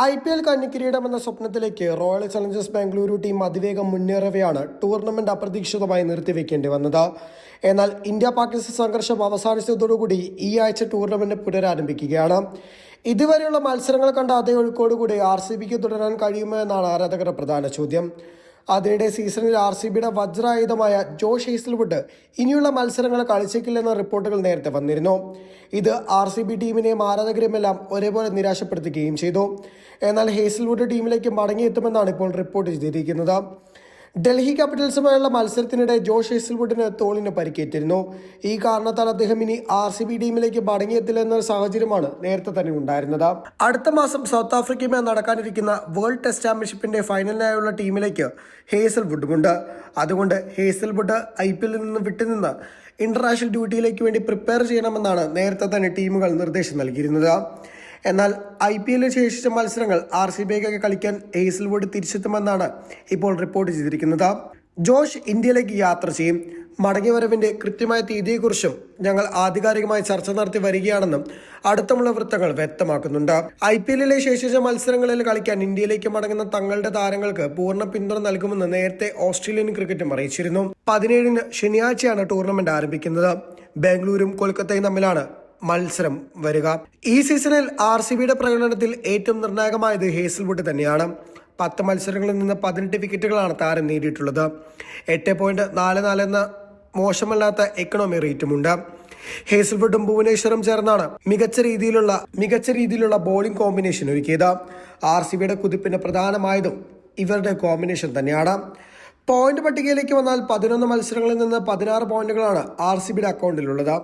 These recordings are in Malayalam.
ഐ പി എൽ കന്നിക്കിരീടം എന്ന സ്വപ്നത്തിലേക്ക് റോയൽ ചലഞ്ചേഴ്സ് ബാംഗ്ലൂരു ടീം അതിവേഗം മുന്നേറവെയാണ് ടൂർണമെന്റ് അപ്രതീക്ഷിതമായി നിർത്തിവെക്കേണ്ടി വന്നത്. എന്നാൽ ഇന്ത്യ പാകിസ്ഥാൻ സംഘർഷം അവസാനിച്ചതോടുകൂടി ഈ ആഴ്ച ടൂർണമെന്റ് പുനരാരംഭിക്കുകയാണ്. ഇതുവരെയുള്ള മത്സരങ്ങൾ കണ്ട അതേ ഒഴുക്കോടുകൂടി ആർ സി ബിക്ക് തുടരാൻ കഴിയുമോ എന്നാണ് ആരാധകരുടെ പ്രധാന ചോദ്യം. അതിനിടെ സീസണിൽ ആർ സി ബിയുടെ വജ്രായുധമായ ജോഷ് ഹേസൽവുഡ് ഇനിയുള്ള മത്സരങ്ങൾ കളിച്ചേക്കില്ലെന്ന റിപ്പോർട്ടുകൾ നേരത്തെ വന്നിരുന്നു. ഇത് ആർ സി ബി ടീമിനെയും ആരാധകരെയുമെല്ലാം ഒരേപോലെ നിരാശപ്പെടുത്തുകയും ചെയ്തു. എന്നാൽ ഹേസൽവുഡ് ടീമിലേക്ക് മടങ്ങിയെത്തുമെന്നാണ് ഇപ്പോൾ റിപ്പോർട്ട് ചെയ്തിരിക്കുന്നത്. ഡൽഹി ക്യാപിറ്റൽസുമായുള്ള മത്സരത്തിനിടെ ജോഷ് ഹേസൽവുഡിന് തോളിന് പരിക്കേറ്റിരുന്നു. ഈ കാരണത്താൽ അദ്ദേഹം ഇനി ആർ സി ബി ടീമിലേക്ക് മടങ്ങിയെത്തില്ല എന്ന സാഹചര്യമാണ് നേരത്തെ തന്നെ ഉണ്ടായിരുന്നത്. അടുത്ത മാസം സൗത്ത് ആഫ്രിക്കയുമായി നടക്കാനിരിക്കുന്ന വേൾഡ് ടെസ്റ്റ് ചാമ്പ്യൻഷിപ്പിന്റെ ഫൈനലിനായുള്ള ടീമിലേക്ക് ഹേസൽവുഡുമുണ്ട്. അതുകൊണ്ട് ഹേസൽവുഡ് ഐ പി എല്ലിൽ നിന്ന് വിട്ടുനിന്ന് ഇന്റർനാഷണൽ ഡ്യൂട്ടിയിലേക്ക് വേണ്ടി പ്രിപ്പയർ ചെയ്യണമെന്നാണ് നേരത്തെ തന്നെ ടീമുകൾ നിർദ്ദേശം നൽകിയിരുന്നത്. എന്നാൽ ഐ പി എല്ലിൽ ശേഷിച്ച മത്സരങ്ങൾ ആർ സി ബിക്കൊക്കെ കളിക്കാൻ ഏസിൽവുഡ് തിരിച്ചെത്തുമെന്നാണ് ഇപ്പോൾ റിപ്പോർട്ട് ചെയ്തിരിക്കുന്നത്. ജോഷ് ഇന്ത്യയിലേക്ക് യാത്ര ചെയ്യും. മടങ്ങിവരവിന്റെ കൃത്യമായ തീയതിയെക്കുറിച്ചും ഞങ്ങൾ ആധികാരികമായി ചർച്ച നടത്തി വരികയാണെന്നും അടുത്തമുള്ള വൃത്തങ്ങൾ വ്യക്തമാക്കുന്നുണ്ട്. ഐ പി എല്ലിലെ ശേഷിച്ച മത്സരങ്ങളിൽ കളിക്കാൻ ഇന്ത്യയിലേക്ക് മടങ്ങുന്ന തങ്ങളുടെ താരങ്ങൾക്ക് പൂർണ പിന്തുണ നൽകുമെന്ന് നേരത്തെ ഓസ്ട്രേലിയൻ ക്രിക്കറ്റും അറിയിച്ചിരുന്നു. പതിനേഴിന് ശനിയാഴ്ചയാണ് ടൂർണമെന്റ് ആരംഭിക്കുന്നത്. ബാംഗ്ലൂരും കൊൽക്കത്തയും തമ്മിലാണ് മത്സരം വരിക. ഈ സീസണിൽ ആർ സി ബിയുടെ പ്രകടനത്തിൽ ഏറ്റവും നിർണായകമായത് ഹേസൽവുഡ് തന്നെയാണ്. പത്ത് മത്സരങ്ങളിൽ നിന്ന് പതിനെട്ട് വിക്കറ്റുകളാണ് താരം നേടിയിട്ടുള്ളത്. എട്ട് പോയിന്റ് നാല് നാല് എന്ന മോശമല്ലാത്ത എക്കണോമി റേറ്റുമുണ്ട് ഹേസൽവുഡും ഭുവനേശ്വറും ചേർന്നാണ് മികച്ച രീതിയിലുള്ള മികച്ച രീതിയിലുള്ള ബോളിംഗ് കോമ്പിനേഷൻ ഒരുക്കിയത്. ആർ സി ബിയുടെ കുതിപ്പിന് പ്രധാനമായതും ഇവരുടെ കോമ്പിനേഷൻ തന്നെയാണ്. പോയിന്റ് പട്ടികയിലേക്ക് വന്നാൽ പതിനൊന്ന് മത്സരങ്ങളിൽ നിന്ന് പതിനാറ് പോയിന്റുകളാണ് ആർ സി ബിയുടെ അക്കൗണ്ടിലുള്ളത്.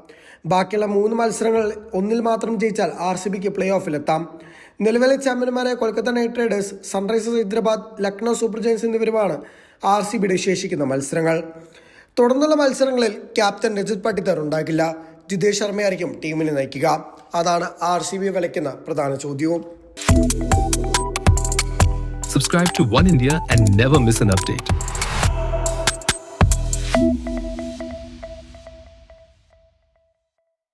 ബാക്കിയുള്ള മൂന്ന് മത്സരങ്ങൾ ഒന്നിൽ മാത്രം ജയിച്ചാൽ ആർ സി ബിക്ക് പ്ലേ ഓഫിലെത്താം നിലവിലെ ചാമ്പ്യന്മാരായ Kolkata Knight Riders Sunrisers Hyderabad Lucknow Super Giants എന്നിവരുമാണ് R C ബിയുടെ ശേഷിക്കുന്ന മത്സരങ്ങൾ. തുടർന്നുള്ള മത്സരങ്ങളിൽ ക്യാപ്റ്റൻ രജിത് പട്ടിത്തർ ഉണ്ടാകില്ല. ജിതേഷ് ശർമ്മയായിരിക്കും ടീമിനെ നയിക്കുക. അതാണ് ആർ സി ബി വിലയ്ക്കുന്ന പ്രധാന ചോദ്യവും. Subscribe to One India and never miss an update.